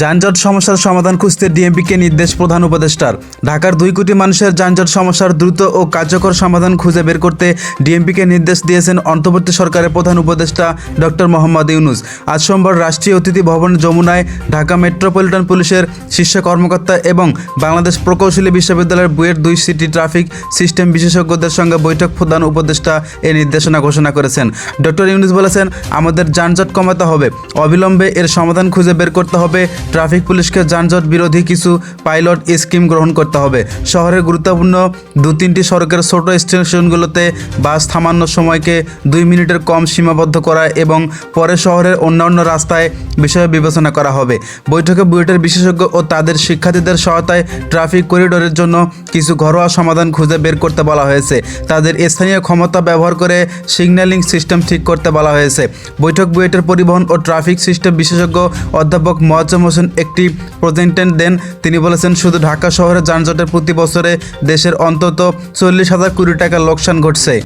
যানজট সমস্যার সমাধান খুঁজতে ডিএমপিকে নির্দেশ প্রধান উপদেষ্টার। ঢাকার দুই কোটি মানুষের যানজট সমস্যার দ্রুত ও কার্যকর সমাধান খুঁজে বের করতে ডিএমপিকে নির্দেশ দিয়েছেন অন্তর্বর্তী সরকারের প্রধান উপদেষ্টা ডক্টর মোহাম্মদ ইউনুস। আজ সোমবার রাষ্ট্রীয় অতিথি ভবন যমুনায় ঢাকা মেট্রোপলিটন পুলিশের শীর্ষ কর্মকর্তা এবং বাংলাদেশ প্রকৌশলী বিশ্ববিদ্যালয়ের বুয়েট দুই সিটি ট্রাফিক সিস্টেম বিশেষজ্ঞদের সঙ্গে বৈঠক প্রধান উপদেষ্টা এই নির্দেশনা ঘোষণা করেছেন। ডক্টর ইউনুস বলেছেন, আমাদের যানজট কমাতে হবে। অবিলম্বে এর সমাধান খুঁজে বের করতে হবে। ট্রাফিক পুলিশকে যানজট বিরোধী কিছু পাইলট স্কিম গ্রহণ করতে হবে। শহরের গুরুত্বপূর্ণ দু তিনটি সড়কের ছোট স্টেশনগুলোতে বাস থামানোর সময়কে দুই মিনিটের কম সীমাবদ্ধ করা এবং পরে শহরের অন্যান্য রাস্তায় বিষয়ে বিবেচনা করা হবে। বৈঠকে বুয়েটের বিশেষজ্ঞ ও তাদের শিক্ষার্থীদের সহায়তায় ট্রাফিক করিডোরের জন্য কিছু ঘরোয়া সমাধান খুঁজে বের করতে বলা হয়েছে। তাদের স্থানীয় ক্ষমতা ব্যবহার করে সিগন্যালিং সিস্টেম ঠিক করতে বলা হয়েছে। বৈঠক বুয়েটের পরিবহন ও ট্রাফিক সিস্টেম বিশেষজ্ঞ অধ্যাপক মোয়াজ্জম হোসেন একটি প্রেজেন্টেন্ট দেন। তিনি বলেছেন, শুধু ঢাকা শহরে যানজটের প্রতি বছরে দেশের অন্তত চল্লিশ হাজার কোটি টাকা লোকসান ঘটছে।